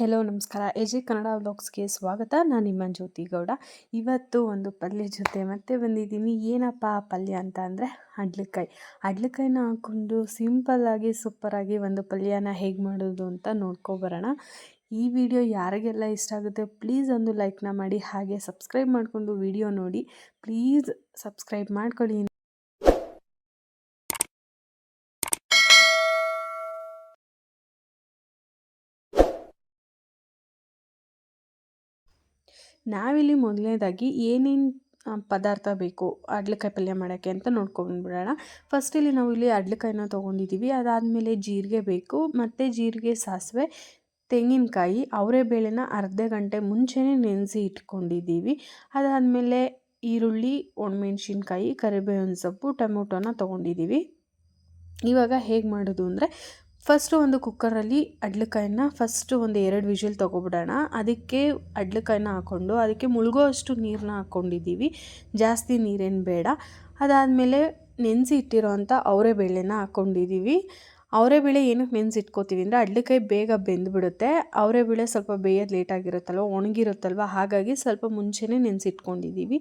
Hello ನಮಸ್ಕಾರ. A G Kannada ವ್ಲಾಗ್ಸ್ಗೆ ಸ್ವಾಗತ. ನಾನು ನಿಮ್ಮ ಜ್ಯೋತಿ ಗೌಡ. ಇವತ್ತು ಒಂದು ಪಲ್ಯ ಜೊತೆ ಮತ್ತೆ ಬಂದಿದ್ದೀನಿ. ಏನಪ್ಪ ಆ ಪಲ್ಯ ಅಂತ ಅಂದರೆ ಅಡ್ಲಿಕಾಯಿ. ಅಡ್ಲಕಾಯಿನ ಹಾಕ್ಕೊಂಡು ಸಿಂಪಲ್ಲಾಗಿ ಸೂಪರಾಗಿ ಒಂದು ಪಲ್ಯನ ಹೇಗೆ ಮಾಡೋದು ಅಂತ ನೋಡ್ಕೊಬರೋಣ ಈ ವಿಡಿಯೋ ಯಾರಿಗೆಲ್ಲ ಇಷ್ಟ ಆಗುತ್ತೆ, ಪ್ಲೀಸ್ ಒಂದು ಲೈಕ್ನ ಮಾಡಿ. ಹಾಗೆ ಸಬ್ಸ್ಕ್ರೈಬ್ ಮಾಡಿಕೊಂಡು ವಿಡಿಯೋ ನೋಡಿ. ಪ್ಲೀಸ್ ಸಬ್ಸ್ಕ್ರೈಬ್ ಮಾಡ್ಕೊಳ್ಳಿ. ನಾವಿಲ್ಲಿ ಮೊದಲನೇದಾಗಿ ಏನೇನು ಪದಾರ್ಥ ಬೇಕು ಅಡ್ಲಕಾಯಿ ಪಲ್ಯ ಮಾಡೋಕ್ಕೆ ಅಂತ ನೋಡ್ಕೊಂಡ್ಬಿಡೋಣ. ಫಸ್ಟ್ ಇಲ್ಲಿ ನಾವು ಇಲ್ಲಿ ಅಡ್ಲಕಾಯಿನ ತೊಗೊಂಡಿದ್ದೀವಿ. ಅದಾದಮೇಲೆ ಜೀರಿಗೆ ಬೇಕು, ಮತ್ತು ಜೀರಿಗೆ, ಸಾಸಿವೆ, ತೆಂಗಿನಕಾಯಿ ಅವರೇ ಬೇಳೆನ ಅರ್ಧ ಗಂಟೆ ಮುಂಚೆನೇ ನೆನೆಸಿ ಇಟ್ಕೊಂಡಿದ್ದೀವಿ. ಅದಾದಮೇಲೆ ಈರುಳ್ಳಿ, ಒಣಮೆಣ್ಸಿನ್ಕಾಯಿ, ಕರಿಬೇವಿನ ಸೊಪ್ಪು, ಟೊಮೊಟೊನ ತೊಗೊಂಡಿದ್ದೀವಿ. ಇವಾಗ ಹೇಗೆ ಮಾಡೋದು ಅಂದರೆ ಫಸ್ಟು ಒಂದು ಕುಕ್ಕರಲ್ಲಿ ಅಡ್ಲಕಾಯನ್ನ ಫಸ್ಟು ಒಂದು ಎರಡು ವಿಷಲ್ ತೊಗೊಬಿಡೋಣ. ಅದಕ್ಕೆ ಅಡ್ಲಕಾಯನ್ನ ಹಾಕ್ಕೊಂಡು ಅದಕ್ಕೆ ಮುಳುಗೋ ಅಷ್ಟು ನೀರನ್ನ ಹಾಕ್ಕೊಂಡಿದ್ದೀವಿ. ಜಾಸ್ತಿ ನೀರೇನು ಬೇಡ. ಅದಾದಮೇಲೆ ನೆನೆಸಿ ಇಟ್ಟಿರೋ ಅಂಥ ಅವರೇ ಬೇಳೆನ ಹಾಕ್ಕೊಂಡಿದ್ದೀವಿ. ಬೇಳೆ ಏನಕ್ಕೆ ನೆನೆಸಿಟ್ಕೋತೀವಿ ಅಂದರೆ ಅಡ್ಲಿಕಾಯಿ ಬೇಗ ಬೆಂದುಬಿಡುತ್ತೆ. ಬೇಳೆ ಸ್ವಲ್ಪ ಬೇಯೋದು ಲೇಟಾಗಿರುತ್ತಲ್ವ, ಒಣಗಿರುತ್ತಲ್ವ, ಹಾಗಾಗಿ ಸ್ವಲ್ಪ ಮುಂಚೆನೇ ನೆನೆಸಿಟ್ಕೊಂಡಿದ್ದೀವಿ.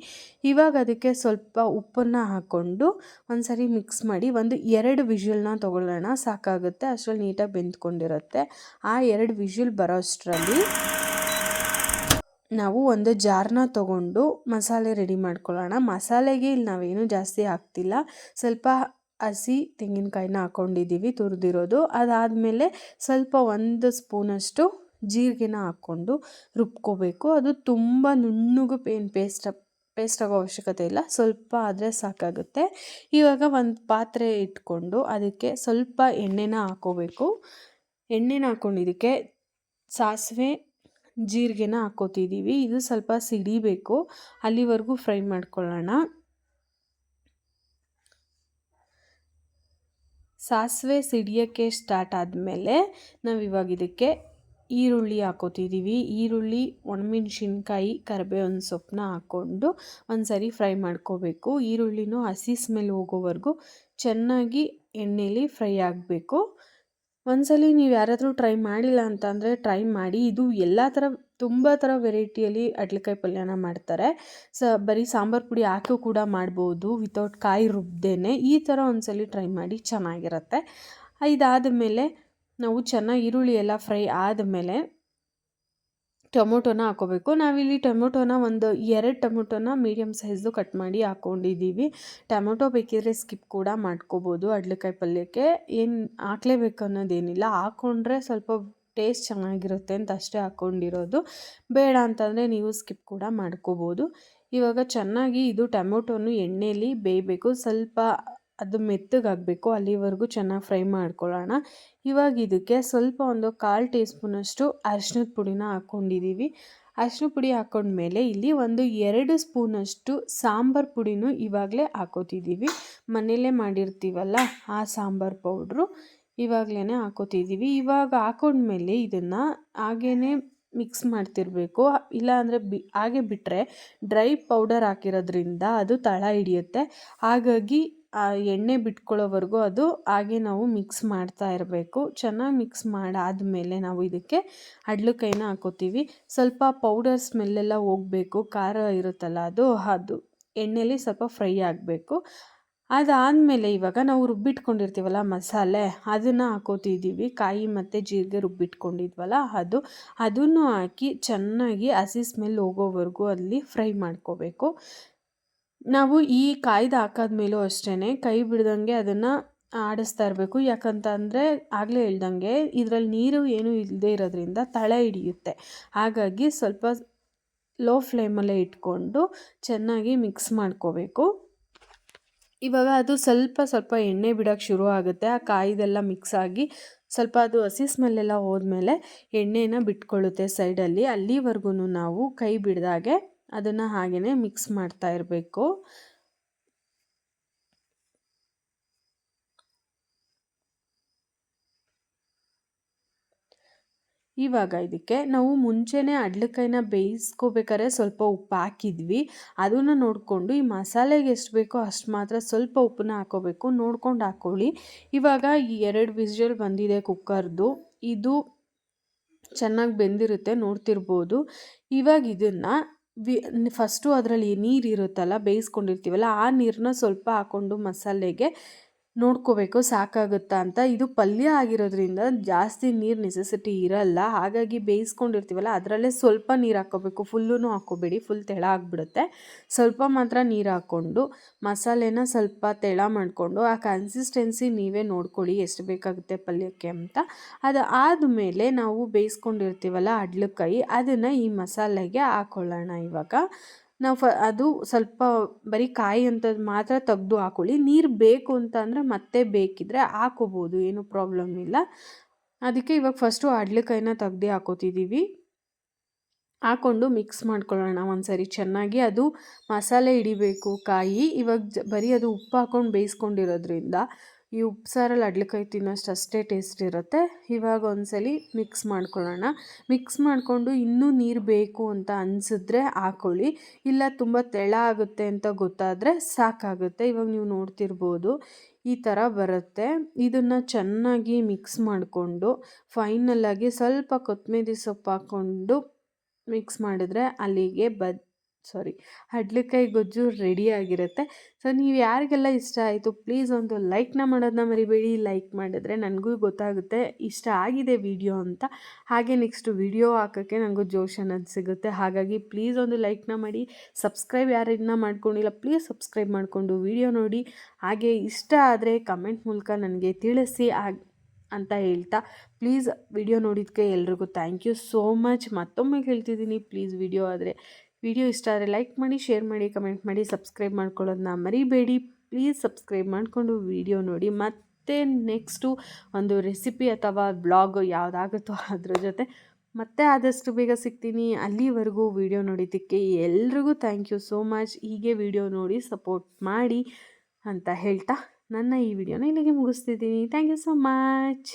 ಇವಾಗ ಅದಕ್ಕೆ ಸ್ವಲ್ಪ ಉಪ್ಪನ್ನು ಹಾಕ್ಕೊಂಡು ಒಂದು ಸರಿ ಮಿಕ್ಸ್ ಮಾಡಿ ಒಂದು ಎರಡು ವಿಷಲ್ನ ತೊಗೊಳ್ಳೋಣ, ಸಾಕಾಗುತ್ತೆ, ಅಷ್ಟರಲ್ಲಿ ನೀಟಾಗಿ ಬೆಂದ್ಕೊಂಡಿರುತ್ತೆ. ಆ ಎರಡು ವಿಷಲ್ ಬರೋ ಅಷ್ಟರಲ್ಲಿ ನಾವು ಒಂದು ಜಾರ್ನ ತಗೊಂಡು ಮಸಾಲೆ ರೆಡಿ ಮಾಡ್ಕೊಳ್ಳೋಣ. ಮಸಾಲೆಗೆ ಇಲ್ಲಿ ನಾವೇನು ಜಾಸ್ತಿ ಹಾಕ್ತಿಲ್ಲ. ಸ್ವಲ್ಪ ಹಸಿ ತೆಂಗಿನಕಾಯಿನ ಹಾಕ್ಕೊಂಡಿದ್ದೀವಿ ತುರಿದಿರೋದು. ಅದಾದಮೇಲೆ ಸ್ವಲ್ಪ ಒಂದು ಸ್ಪೂನಷ್ಟು ಜೀರಿಗೆನ ಹಾಕ್ಕೊಂಡು ರುಬ್ಕೋಬೇಕು. ಅದು ತುಂಬ ನುಣ್ಣಗೆ ಪೇನ್ ಪೇಸ್ಟ್ ಪೇಸ್ಟ್ ಆಗೋ ಅವಶ್ಯಕತೆ ಇಲ್ಲ. ಸ್ವಲ್ಪ ಆದರೆ ಸಾಕಾಗುತ್ತೆ. ಇವಾಗ ಒಂದು ಪಾತ್ರೆ ಇಟ್ಕೊಂಡು ಅದಕ್ಕೆ ಸ್ವಲ್ಪ ಎಣ್ಣೆನ ಹಾಕೋಬೇಕು. ಎಣ್ಣೆನ ಹಾಕ್ಕೊಂಡಿದ್ದಕ್ಕೆ ಸಾಸಿವೆ ಜೀರಿಗೆನ ಹಾಕ್ಕೋತಿದ್ದೀವಿ ಇದು ಸ್ವಲ್ಪ ಸಿಡಿಬೇಕು. ಅಲ್ಲಿವರೆಗೂ ಫ್ರೈ ಮಾಡ್ಕೊಳ್ಳೋಣ. ಸಾಸಿವೆ ಸಿಡಿಯೋಕ್ಕೆ ಸ್ಟಾರ್ಟ್ ಆದಮೇಲೆ ನಾವು ಇವಾಗ ಇದಕ್ಕೆ ಈರುಳ್ಳಿ ಹಾಕೋತಿದ್ದೀವಿ ಈರುಳ್ಳಿ, ಒಣಮೆಣ್ಸಿನ್ಕಾಯಿ, ಕರಿಬೇವಿನ ಸೊಪ್ಪನ್ನ ಹಾಕ್ಕೊಂಡು ಒಂದು ಸರಿ ಫ್ರೈ ಮಾಡ್ಕೋಬೇಕು. ಈರುಳ್ಳಿನೂ ಹಸಿ ಸ್ಮೆಲ್ ಹೋಗೋವರೆಗೂ ಚೆನ್ನಾಗಿ ಎಣ್ಣೆಯಲ್ಲಿ ಫ್ರೈ ಆಗಬೇಕು. ಒಂದ್ಸಲಿ ನೀವು ಯಾರಾದರೂ ಟ್ರೈ ಮಾಡಿಲ್ಲ ಅಂತಂದರೆ ಟ್ರೈ ಮಾಡಿ. ಇದು ಎಲ್ಲ ಥರ ತುಂಬ ಥರ ವೆರೈಟಿಯಲ್ಲಿ ಅಡ್ಲಿಕಾಯಿ ಪಲ್ಯನ ಮಾಡ್ತಾರೆ. ಸ, ಬರೀ ಸಾಂಬಾರು ಪುಡಿ ಹಾಕಿ ಕೂಡ ಮಾಡ್ಬೋದು ವಿತೌಟ್ ಕಾಯಿ ರುಬ್ದೇನೆ. ಈ ಥರ ಒಂದ್ಸಲಿ ಟ್ರೈ ಮಾಡಿ ಚೆನ್ನಾಗಿರುತ್ತೆ. ಇದಾದ ಮೇಲೆ ನಾವು ಚೆನ್ನಾಗಿ ಈರುಳ್ಳಿ ಎಲ್ಲ ಫ್ರೈ ಆದಮೇಲೆ ಟೊಮೊಟೊನ ಹಾಕೋಬೇಕು. ನಾವಿಲ್ಲಿ ಟೊಮೊಟೊನ ಒಂದು ಎರಡು ಟೊಮೊಟೊನ ಮೀಡಿಯಮ್ ಸೈಜು ಕಟ್ ಮಾಡಿ ಹಾಕ್ಕೊಂಡಿದ್ದೀವಿ ಟೊಮೊಟೊ ಬೇಕಿದ್ರೆ ಸ್ಕಿಪ್ ಕೂಡ ಮಾಡ್ಕೋಬೋದು. ಅಡ್ಲಕಾಯಿ ಪಲ್ಯಕ್ಕೆ ಏನು ಹಾಕ್ಲೇಬೇಕು ಅನ್ನೋದೇನಿಲ್ಲ. ಹಾಕ್ಕೊಂಡ್ರೆ ಸ್ವಲ್ಪ ಟೇಸ್ಟ್ ಚೆನ್ನಾಗಿರುತ್ತೆ ಅಂತ ಅಷ್ಟೇ ಹಾಕ್ಕೊಂಡಿರೋದು ಬೇಡ ಅಂತಂದರೆ ನೀವು ಸ್ಕಿಪ್ ಕೂಡ ಮಾಡ್ಕೋಬೋದು. ಇವಾಗ ಚೆನ್ನಾಗಿ ಇದು ಟೊಮೊಟೊನು ಎಣ್ಣೆಯಲ್ಲಿ ಬೇಯಬೇಕು. ಸ್ವಲ್ಪ ಅದು ಮೆತ್ತಗಾಗಬೇಕು, ಅಲ್ಲಿವರೆಗೂ ಚೆನ್ನಾಗಿ ಫ್ರೈ ಮಾಡ್ಕೊಳ್ಳೋಣ. ಇವಾಗ ಇದಕ್ಕೆ ಸ್ವಲ್ಪ ಒಂದು ಕಾಲು ಟೀ ಸ್ಪೂನಷ್ಟು ಅರಿಶಿನದ ಪುಡಿನ ಹಾಕ್ಕೊಂಡಿದ್ದೀವಿ ಅರಿಶಿನ ಪುಡಿ ಹಾಕ್ಕೊಂಡ್ಮೇಲೆ ಇಲ್ಲಿ ಒಂದು ಎರಡು ಸ್ಪೂನಷ್ಟು ಸಾಂಬಾರು ಪುಡಿನೂ ಇವಾಗಲೇ ಹಾಕೋತಿದ್ದೀವಿ ಮನೆಯಲ್ಲೇ ಮಾಡಿರ್ತೀವಲ್ಲ ಆ ಸಾಂಬಾರು ಪೌಡ್ರು ಇವಾಗಲೇ ಹಾಕೋತಿದ್ದೀವಿ ಇವಾಗ ಹಾಕೊಂಡ್ಮೇಲೆ ಇದನ್ನು ಹಾಗೇ ಮಿಕ್ಸ್ ಮಾಡ್ತಿರಬೇಕು. ಇಲ್ಲ ಅಂದರೆ ಬಿ, ಹಾಗೆ ಬಿಟ್ಟರೆ ಡ್ರೈ ಪೌಡರ್ ಹಾಕಿರೋದ್ರಿಂದ ಅದು ತಳ ಹಿಡಿಯುತ್ತೆ. ಹಾಗಾಗಿ ಆ ಎಣ್ಣೆ ಬಿಟ್ಕೊಳ್ಳೋವರೆಗೂ ಅದು ಹಾಗೆ ನಾವು ಮಿಕ್ಸ್ ಮಾಡ್ತಾ ಇರಬೇಕು. ಚೆನ್ನಾಗಿ ಮಿಕ್ಸ್ ಮಾಡಾದಮೇಲೆ ನಾವು ಇದಕ್ಕೆ ಅಡ್ಲಕಾಯಿನ ಹಾಕೋತೀವಿ. ಸ್ವಲ್ಪ ಪೌಡರ್ ಸ್ಮೆಲ್ಲೆಲ್ಲ ಹೋಗಬೇಕು. ಖಾರ ಇರುತ್ತಲ್ಲ ಅದು ಅದು ಎಣ್ಣೆಲಿ ಸ್ವಲ್ಪ ಫ್ರೈ ಆಗಬೇಕು. ಅದಾದಮೇಲೆ ಇವಾಗ ನಾವು ರುಬ್ಬಿಟ್ಕೊಂಡಿರ್ತೀವಲ್ಲ ಮಸಾಲೆ, ಅದನ್ನು ಹಾಕೋತಿದ್ದೀವಿ ಕಾಯಿ ಮತ್ತು ಜೀರಿಗೆ ರುಬ್ಬಿಟ್ಕೊಂಡಿದ್ವಲ್ಲ ಅದು, ಅದನ್ನು ಹಾಕಿ ಚೆನ್ನಾಗಿ ಹಸಿ ಸ್ಮೆಲ್ ಹೋಗೋವರೆಗೂ ಅಲ್ಲಿ ಫ್ರೈ ಮಾಡ್ಕೋಬೇಕು. ನಾವು ಈ ಕಾಯ್ದು ಹಾಕಾದ್ಮೇಲೂ ಅಷ್ಟೇ ಕೈ ಬಿಡ್ದಂಗೆ ಅದನ್ನು ಆಡಿಸ್ತಾ ಇರಬೇಕು. ಯಾಕಂತ ಅಂದರೆ ಆಗಲೇ ಹೇಳ್ದಂಗೆ ಇದರಲ್ಲಿ ನೀರು ಏನೂ ಇಲ್ಲದೆ ಇರೋದ್ರಿಂದ ತಳ ಹಿಡಿಯುತ್ತೆ. ಹಾಗಾಗಿ ಸ್ವಲ್ಪ ಲೋ ಫ್ಲೇಮಲ್ಲೇ ಇಟ್ಕೊಂಡು ಚೆನ್ನಾಗಿ ಮಿಕ್ಸ್ ಮಾಡ್ಕೋಬೇಕು. ಇವಾಗ ಅದು ಸ್ವಲ್ಪ ಸ್ವಲ್ಪ ಎಣ್ಣೆ ಬಿಡೋಕ್ಕೆ ಶುರು ಆಗುತ್ತೆ. ಆ ಕಾಯ್ದೆಲ್ಲ ಮಿಕ್ಸ್ ಆಗಿ ಸ್ವಲ್ಪ ಅದು ಹಸಿ ಸ್ಮೆಲ್ಲೆಲ್ಲ ಹೋದ್ಮೇಲೆ ಎಣ್ಣೆನ ಬಿಟ್ಕೊಳ್ಳುತ್ತೆ ಸೈಡಲ್ಲಿ. ಅಲ್ಲಿವರೆಗೂ ನಾವು ಕೈ ಬಿಡ್ದಾಗೆ ಅದನ್ನು ಹಾಗೆಯೇ ಮಿಕ್ಸ್ ಮಾಡ್ತಾ ಇರಬೇಕು. ಇವಾಗ ಇದಕ್ಕೆ ನಾವು ಮುಂಚೆನೇ ಅಡ್ಲಕಾಯಿನ ಬೇಯಿಸ್ಕೋಬೇಕಾದ್ರೆ ಸ್ವಲ್ಪ ಉಪ್ಪು ಹಾಕಿದ್ವಿ. ಅದನ್ನು ನೋಡಿಕೊಂಡು ಈ ಮಸಾಲೆಗೆ ಎಷ್ಟು ಬೇಕೋ ಅಷ್ಟು ಮಾತ್ರ ಸ್ವಲ್ಪ ಉಪ್ಪನ್ನ ಹಾಕೋಬೇಕು. ನೋಡ್ಕೊಂಡು ಹಾಕ್ಕೊಳ್ಳಿ ಇವಾಗ ಈ ಎರಡು ವಿಜಲ್ ಬಂದಿದೆ ಕುಕ್ಕರ್ದು. ಇದು ಚೆನ್ನಾಗಿ ಬೆಂದಿರುತ್ತೆ, ನೋಡ್ತಿರ್ಬೋದು. ಇವಾಗ ಇದನ್ನು ವಿ ಫಸ್ಟು ಅದರಲ್ಲಿ ನೀರು ಇರುತ್ತಲ್ಲ ಬೇಯಿಸ್ಕೊಂಡಿರ್ತೀವಲ್ಲ ಆ ನೀರನ್ನ ಸ್ವಲ್ಪ ಹಾಕ್ಕೊಂಡು ಮಸಾಲೆಗೆ ನೋಡ್ಕೋಬೇಕು, ಸಾಕಾಗುತ್ತಾ ಅಂತ. ಇದು ಪಲ್ಯ ಆಗಿರೋದ್ರಿಂದ ಜಾಸ್ತಿ ನೀರು ನೆಸೆಸಿಟಿ ಇರಲ್ಲ. ಹಾಗಾಗಿ ಬೇಯಿಸ್ಕೊಂಡಿರ್ತೀವಲ್ಲ, ಅದರಲ್ಲೇ ಸ್ವಲ್ಪ ನೀರು ಹಾಕ್ಕೋಬೇಕು. ಫುಲ್ಲೂ ಹಾಕ್ಕೋಬೇಡಿ, ಫುಲ್ ತೆಳ ಆಗಿಬಿಡುತ್ತೆ. ಸ್ವಲ್ಪ ಮಾತ್ರ ನೀರು ಹಾಕ್ಕೊಂಡು, ಮಸಾಲೆನ ಸ್ವಲ್ಪ ತೆಳ ಮಾಡಿಕೊಂಡು, ಆ ಕನ್ಸಿಸ್ಟೆನ್ಸಿ ನೀವೇ ನೋಡ್ಕೊಳ್ಳಿ ಎಷ್ಟು ಬೇಕಾಗುತ್ತೆ ಪಲ್ಯಕ್ಕೆ ಅಂತ. ಅದು ಆದಮೇಲೆ ನಾವು ಬೇಯಿಸ್ಕೊಂಡಿರ್ತೀವಲ್ಲ ಅಡ್ಲಕಾಯಿ ಅದನ್ನು ಈ ಮಸಾಲೆಗೆ ಹಾಕ್ಕೊಳ್ಳೋಣ ಇವಾಗ. ನಾವು ಫ, ಅದು ಸ್ವಲ್ಪ ಬರೀ ಕಾಯಿ ಅಂಥದ್ದು ಮಾತ್ರ ತೆಗ್ದು ಹಾಕೊಳ್ಳಿ. ನೀರು ಬೇಕು ಅಂತ ಅಂದರೆ ಮತ್ತೆ ಬೇಕಿದ್ದರೆ ಹಾಕೋಬೋದು, ಏನೂ ಪ್ರಾಬ್ಲಮ್ ಇಲ್ಲ. ಅದಕ್ಕೆ ಇವಾಗ ಫಸ್ಟು ಅಡ್ಲಿಕಾಯಿನ ತೆಗ್ದು ಹಾಕೋತಿದ್ದೀವಿ ಹಾಕ್ಕೊಂಡು ಮಿಕ್ಸ್ ಮಾಡ್ಕೊಳ್ಳೋಣ ಒಂದು ಸರಿ ಚೆನ್ನಾಗಿ ಅದು ಮಸಾಲೆ ಹಿಡಿಬೇಕು ಕಾಯಿ. ಇವಾಗ ಬರೀ ಅದು ಉಪ್ಪು ಹಾಕೊಂಡು ಬೇಯಿಸ್ಕೊಂಡಿರೋದ್ರಿಂದ ಈ ಉಪ್ಸಾರಲ್ಲಿ ಅಡ್ಲೆಕಾಯಿ ತಿನ್ನೋಷ್ಟು ಅಷ್ಟೇ ಟೇಸ್ಟ್ ಇರುತ್ತೆ. ಇವಾಗ ಒಂದ್ಸಲಿ ಮಿಕ್ಸ್ ಮಾಡ್ಕೊಳ್ಳೋಣ. ಮಿಕ್ಸ್ ಮಾಡಿಕೊಂಡು ಇನ್ನೂ ನೀರು ಬೇಕು ಅಂತ ಅನಿಸಿದ್ರೆ ಹಾಕೊಳ್ಳಿ. ಇಲ್ಲ ತುಂಬ ತೆಳ ಆಗುತ್ತೆ ಅಂತ ಗೊತ್ತಾದರೆ ಸಾಕಾಗುತ್ತೆ. ಇವಾಗ ನೀವು ನೋಡ್ತಿರ್ಬೋದು ಈ ಥರ ಬರುತ್ತೆ. ಇದನ್ನು ಚೆನ್ನಾಗಿ ಮಿಕ್ಸ್ ಮಾಡಿಕೊಂಡು ಫೈನಲ್ಲಾಗಿ ಸ್ವಲ್ಪ ಕೊತ್ತಂಬರಿ ಸೊಪ್ಪು ಹಾಕ್ಕೊಂಡು ಮಿಕ್ಸ್ ಮಾಡಿದ್ರೆ ಅಲ್ಲಿಗೆ ಬದ್ ಸಾರಿ ಹಡ್ಲಿಕಾಯಿ ಗೊಜ್ಜು ರೆಡಿಯಾಗಿರುತ್ತೆ ಸೊ ನೀವು ಯಾರಿಗೆಲ್ಲ ಇಷ್ಟ ಆಯಿತು ಪ್ಲೀಸ್ ಒಂದು ಲೈಕ್ನ ಮಾಡೋದನ್ನ ಮರಿಬೇಡಿ. ಲೈಕ್ ಮಾಡಿದ್ರೆ ನನಗೂ ಗೊತ್ತಾಗುತ್ತೆ. ಇಷ್ಟ ಆಗಿದೆ ವಿಡಿಯೋ ಅಂತ. ಹಾಗೆ ನೆಕ್ಸ್ಟ್ ವಿಡಿಯೋ ಹಾಕೋಕ್ಕೆ ನನಗೂ ಜೋಶ್ ಅನ್ನೋದು ಸಿಗುತ್ತೆ. ಹಾಗಾಗಿ ಪ್ಲೀಸ್ ಒಂದು ಲೈಕ್ನ ಮಾಡಿ. ಸಬ್ಸ್ಕ್ರೈಬ್ ಯಾರನ್ನ ಮಾಡ್ಕೊಂಡಿಲ್ಲ ಪ್ಲೀಸ್ ಸಬ್ಸ್ಕ್ರೈಬ್ ಮಾಡಿಕೊಂಡು ವಿಡಿಯೋ ನೋಡಿ. ಹಾಗೆ ಇಷ್ಟ ಆದರೆ ಕಮೆಂಟ್ ಮೂಲಕ ನನಗೆ ತಿಳಿಸಿ ಅಂತ ಹೇಳ್ತಾ ಪ್ಲೀಸ್ ವಿಡಿಯೋ ನೋಡಿದ್ದಕ್ಕೆ ಎಲ್ರಿಗೂ ಥ್ಯಾಂಕ್ ಯು ಸೋ ಮಚ್ ಮತ್ತೊಮ್ಮೆ ಹೇಳ್ತಿದ್ದೀನಿ ಪ್ಲೀಸ್ ವಿಡಿಯೋ ಆದರೆ ವಿಡಿಯೋ ಇಷ್ಟ ಆದರೆ ಲೈಕ್ ಮಾಡಿ, ಶೇರ್ ಮಾಡಿ, ಕಮೆಂಟ್ ಮಾಡಿ, ಸಬ್ಸ್ಕ್ರೈಬ್ ಮಾಡ್ಕೊಳ್ಳೋದನ್ನ ಮರಿಬೇಡಿ. ಪ್ಲೀಸ್ ಸಬ್ಸ್ಕ್ರೈಬ್ ಮಾಡಿಕೊಂಡು ವಿಡಿಯೋ ನೋಡಿ. ಮತ್ತೆ ನೆಕ್ಸ್ಟು ಒಂದು ರೆಸಿಪಿ ಅಥವಾ ಬ್ಲಾಗ್ ಯಾವುದಾಗುತ್ತೋ ಅದ್ರ ಜೊತೆ ಮತ್ತೆ ಆದಷ್ಟು ಬೇಗ ಸಿಗ್ತೀನಿ. ಅಲ್ಲಿವರೆಗೂ ವಿಡಿಯೋ ನೋಡಿದ್ದಕ್ಕೆ ಎಲ್ರಿಗೂ ಥ್ಯಾಂಕ್ ಯು ಸೋ ಮಚ್ ಹೀಗೆ ವಿಡಿಯೋ ನೋಡಿ ಸಪೋರ್ಟ್ ಮಾಡಿ ಅಂತ ಹೇಳ್ತಾ ನನ್ನ ಈ ವಿಡಿಯೋನ ಇಲ್ಲಿಗೆ ಮುಗಿಸ್ತಿದ್ದೀನಿ. Thank you so much